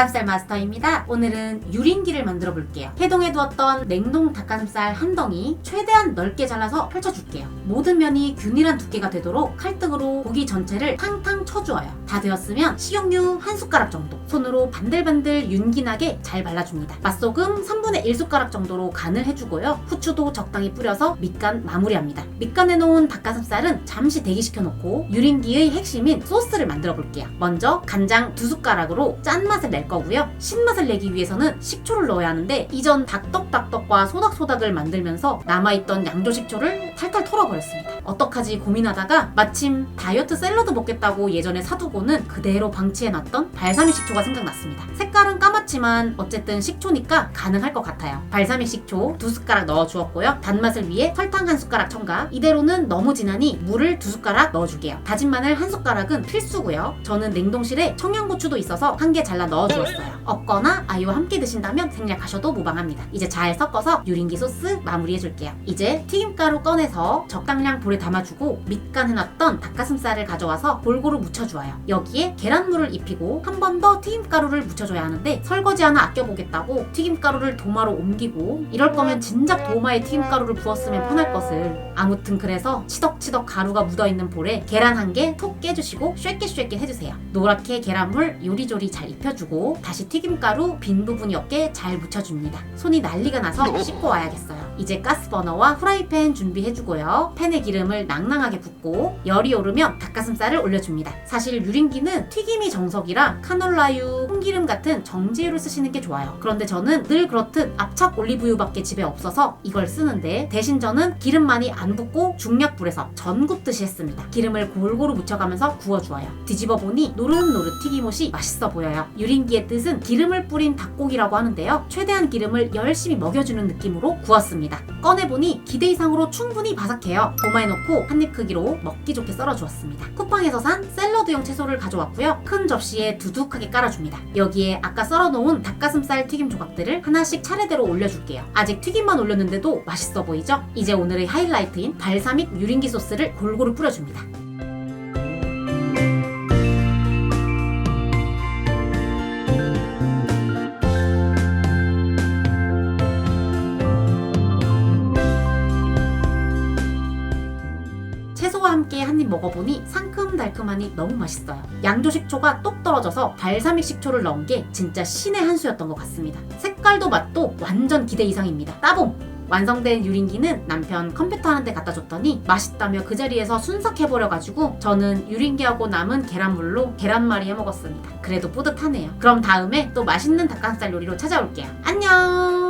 닭가슴살 마스터입니다. 오늘은 유린기를 만들어 볼게요. 해동해 두었던 냉동 닭가슴살 한 덩이 최대한 넓게 잘라서 펼쳐줄게요. 모든 면이 균일한 두께가 되도록 칼등으로 고기 전체를 탕탕 쳐주어요. 다 되었으면 식용유 한 숟가락 정도 손으로 반들반들 윤기나게 잘 발라줍니다. 맛소금 3분의 1 숟가락 정도로 간을 해주고요. 후추도 적당히 뿌려서 밑간 마무리합니다. 밑간해 놓은 닭가슴살은 잠시 대기시켜 놓고 유린기의 핵심인 소스를 만들어 볼게요. 먼저 간장 두 숟가락으로 짠맛을 낼 거고요. 신맛을 내기 위해서는 식초를 넣어야 하는데 이전 닭떡닭떡과 소닥소닥을 만들면서 남아있던 양조식초를 탈탈 털어버렸습니다. 어떡하지 고민하다가 마침 다이어트 샐러드 먹겠다고 예전에 사두고는 그대로 방치해놨던 발사믹 식초가 생각났습니다. 색깔은 까맣지만 어쨌든 식초니까 가능할 것 같아요. 발사믹 식초 두 숟가락 넣어주었고요. 단맛을 위해 설탕 한 숟가락 첨가. 이대로는 너무 진하니 물을 두 숟가락 넣어줄게요. 다진 마늘 한 숟가락은 필수고요. 저는 냉동실에 청양고추도 있어서 한 개 잘라 넣어 주었어요. 없거나 아이와 함께 드신다면 생략하셔도 무방합니다. 이제 잘 섞어서 유린기 소스 마무리해줄게요. 이제 튀김가루 꺼내서 적당량 볼에 담아주고 밑간 해놨던 닭가슴살을 가져와서 골고루 묻혀주어요. 여기에 계란물을 입히고 한 번 더 튀김가루를 묻혀줘야 하는데 설거지 하나 아껴보겠다고 튀김가루를 도마로 옮기고 이럴 거면 진작 도마에 튀김가루를 부었으면 편할 것을 아무튼 그래서 치덕치덕 가루가 묻어있는 볼에 계란 한 개 톡 깨주시고 쉐끼쉐끼 해주세요. 노랗게 계란물 요리조리 잘 입혀주고 다시 튀김가루 빈 부분이 없게 잘 묻혀줍니다. 손이 난리가 나서 씻고 와야겠어요. 이제 가스버너와 후라이팬 준비해주고요. 팬에 기름을 낭낭하게 붓고 열이 오르면 닭가슴살을 올려줍니다. 사실 유린기는 튀김이 정석이라 카놀라유, 홍기름 같은 정제유를 쓰시는 게 좋아요. 그런데 저는 늘 그렇듯 압착 올리브유밖에 집에 없어서 이걸 쓰는데 대신 저는 기름 많이 안 붓고 중약불에서 전 굽듯이 했습니다. 기름을 골고루 묻혀가면서 구워주어요. 뒤집어 보니 노릇노릇 튀김옷이 맛있어 보여요. 유린기 의 뜻은 기름을 뿌린 닭고기라고 하는데요. 최대한 기름을 열심히 먹여주는 느낌으로 구웠습니다. 꺼내보니 기대 이상으로 충분히 바삭해요. 도마에 넣고 한입 크기로 먹기 좋게 썰어주었습니다. 쿠팡에서 산 샐러드용 채소를 가져왔고요. 큰 접시에 두둑하게 깔아줍니다. 여기에 아까 썰어놓은 닭가슴살 튀김 조각들을 하나씩 차례대로 올려줄게요. 아직 튀김만 올렸는데도 맛있어 보이죠? 이제 오늘의 하이라이트인 발사믹 유린기 소스를 골고루 뿌려줍니다. 채소와 함께 한 입 먹어보니 상큼달큼하니 너무 맛있어요. 양조 식초가 똑 떨어져서 발사믹 식초를 넣은 게 진짜 신의 한 수였던 것 같습니다. 색깔도 맛도 완전 기대 이상입니다. 따봉! 완성된 유린기는 남편 컴퓨터 하는데 갖다 줬더니 맛있다며 그 자리에서 순삭해버려가지고 저는 유린기하고 남은 계란물로 계란말이 해 먹었습니다. 그래도 뿌듯하네요. 그럼 다음에 또 맛있는 닭가슴살 요리로 찾아올게요. 안녕!